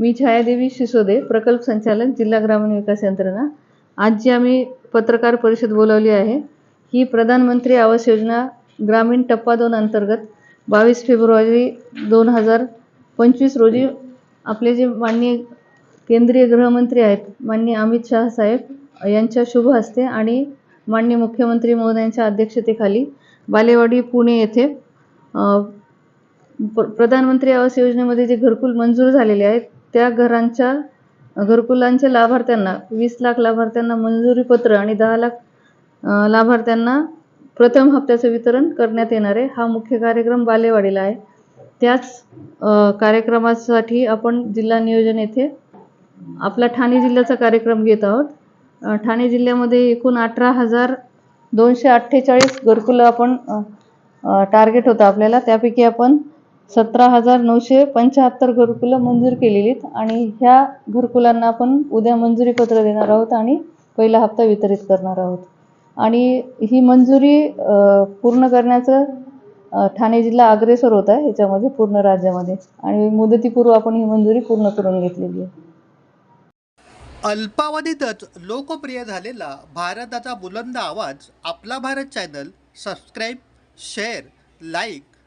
मी छायादेवी शिसोदे प्रकल्प संचालक जिल्हा ग्रामीण विकास यंत्रणा. आज जी आम्ही पत्रकार परिषद बोलावली आहे. ही प्रधानमंत्री आवास योजना ग्रामीण टप्पा दोन अंतर्गत बावीस फेब्रुवारी दोन हजार पंचवीस रोजी आपले जे माननीय केंद्रीय गृहमंत्री आहेत माननीय अमित शहा साहेब यांच्या शुभ हस्ते आणि माननीय मुख्यमंत्री महोदयांच्या अध्यक्षतेखाली बालेवाडी पुणे येथे प- प्रधानमंत्री आवास योजनेमध्ये जे घरकुल मंजूर झालेले आहेत त्या घरांच्या घरकुलांच्या लाभार्थ्यांना वीस लाख लाभार्थ्यांना मंजुरी पत्र आणि दहा लाख लाभार्थ्यांना प्रथम हप्त्याचं वितरण करण्यात येणार आहे हा मुख्य कार्यक्रम बालेवाडीला आहे. त्याच कार्यक्रमासाठी आपण जिल्हा नियोजन येथे आपला ठाणे जिल्ह्याचा कार्यक्रम घेत आहोत. ठाणे जिल्ह्यामध्ये एकूण अठरा हजार दोनशे अठ्ठेचाळीस घरकुलं आपण टार्गेट होतं आपल्याला. त्यापैकी आपण सतरा हजार नऊशे पंच्याहत्तर घरकुलं मंजूर केलेली आहेत आणि ह्या घरकुलांना आपण उद्या मंजुरी पत्र देणार आहोत आणि पहिला हप्ता वितरित करणार आहोत. आणि ही मंजुरी पूर्ण करण्याचं ठाणे जिल्हा अग्रेसर होत आहे ह्याच्यामध्ये पूर्ण राज्यामध्ये. आणि मुदतीपूर्व आपण ही मंजुरी पूर्ण करून घेतलेली आहे. अल्पावधीतच लोकप्रिय झालेला भारताचा बुलंद आवाज आपला Bharat channel subscribe share like